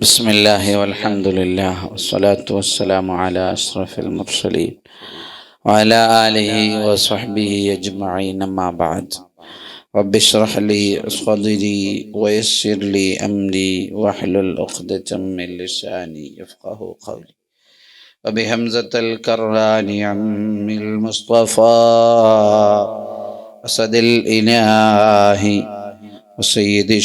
بسم الله والحمد لله والصلاة والسلام على أشرف المرسلين وعلى آله وصحبه أجمعين أما بعد. رب اشرح لي صدري ويسر لي أمري واحلل عقدة من لساني يفقه قولي. وبهمزة الكران عم المصطفى أسد الإله സയ്യിദ്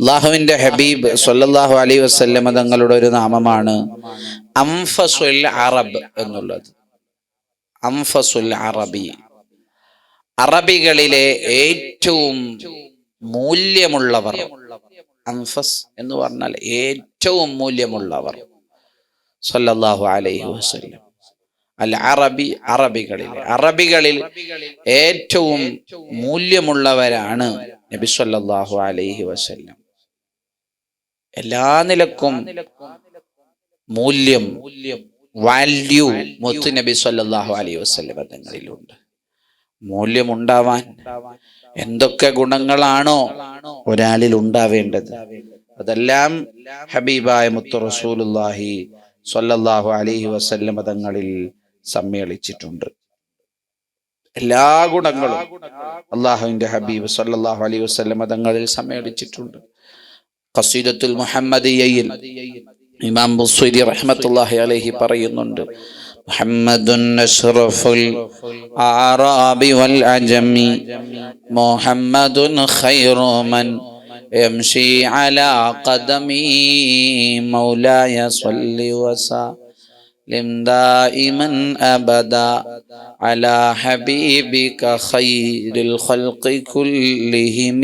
അള്ളാഹുവിന്റെ ഹബീബ് സൊല്ലാഹു അലൈഹി വസ്ല്ലം തങ്ങളുടെ ഒരു നാമമാണ് അംഫസുൽ അറബ് എന്നുള്ളത്. അംഫസുൽ അറബി. അറബികളിലെ ഏറ്റവും മൂല്യമുള്ളവർ. അംഫസ് എന്ന് പറഞ്ഞാൽ ഏറ്റവും മൂല്യമുള്ളവർ. സല്ലല്ലാഹു അലൈഹി വസല്ലം. അൽ അറബി അറബികളിൽ അറബികളിൽ ഏറ്റവും മൂല്യമുള്ളവരാണ് നബി സല്ലല്ലാഹു അലൈഹി വസല്ലം. എല്ലാ നിലക്കും മൂല്യം വാല്യൂ മുത്തു നബി സല്ലല്ലാഹു അലൈഹി വസല്ലം തങ്ങളിലുണ്ട് മൂല്യമുണ്ടാവാൻ എന്തൊക്കെ ഗുണങ്ങളാണോ ഒരാളിൽ ഉണ്ടാവേണ്ടത്? അതെല്ലാം ഹബീബായ മുത്തു റസൂലുള്ളാഹി സ്വല്ലല്ലാഹു അലൈഹി വസല്ലം തങ്ങളിൽ സമ്മേളിച്ചിട്ടുണ്ട് എല്ലാ ഗുണങ്ങളും അള്ളാഹുവിന്റെ ഹബീബ് സല്ലല്ലാഹു അലൈഹി വസല്ലം തങ്ങളിൽ സമ്മേളിച്ചിട്ടുണ്ട് ഖസീദത്തുൽ മുഹമ്മദിയയിൽ ഇമാം ബുസ്വരി റഹ്മത്തുള്ളാഹി അലൈഹി പറയുന്നുണ്ട് മുഹമ്മദുൻ അഷ്റഫുൽ ആറാബി വൽ അജമി മുഹമ്മദുൻ ഖൈറു മൻ يمشي على قدمي مولاي صل وسلم دائما ابدا على حبيبك خير الخلق كلهم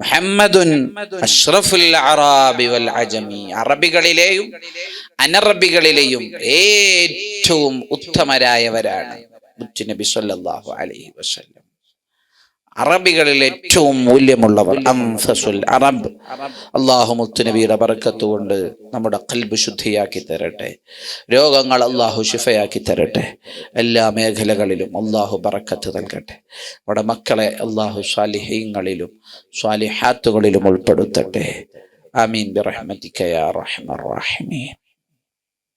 മുഹമ്മദുൻ അഷ്റഫുൽ അറാബി വൽ അജമി അറബികളിലെയും അനറബികളിലെയും ഏറ്റവും ഉത്തമരായവരാണ് നബി സല്ലല്ലാഹു അലൈഹി വസല്ലം അറബികളിൽ ഏറ്റവും മൂല്യമുള്ളവർ അംഫസുൽ അറബ്. അള്ളാഹു മുത്തുനബിയുടെ ബർക്കത്ത് കൊണ്ട് നമ്മുടെ കൽബ് ശുദ്ധിയാക്കി തരട്ടെ. രോഗങ്ങൾ അള്ളാഹു ശിഫയാക്കി തരട്ടെ. എല്ലാ മേഖലകളിലും അള്ളാഹു പറക്കത്ത് നൽകട്ടെ. നമ്മുടെ മക്കളെ അള്ളാഹു സ്വാലിഹീങ്ങളിലും സ്വാലിഹാത്തുകളിലും ഉൾപ്പെടുത്തട്ടെ. ആമീൻ ബിറഹ്മതിക യാ റഹ്മർ റഹീമീൻ.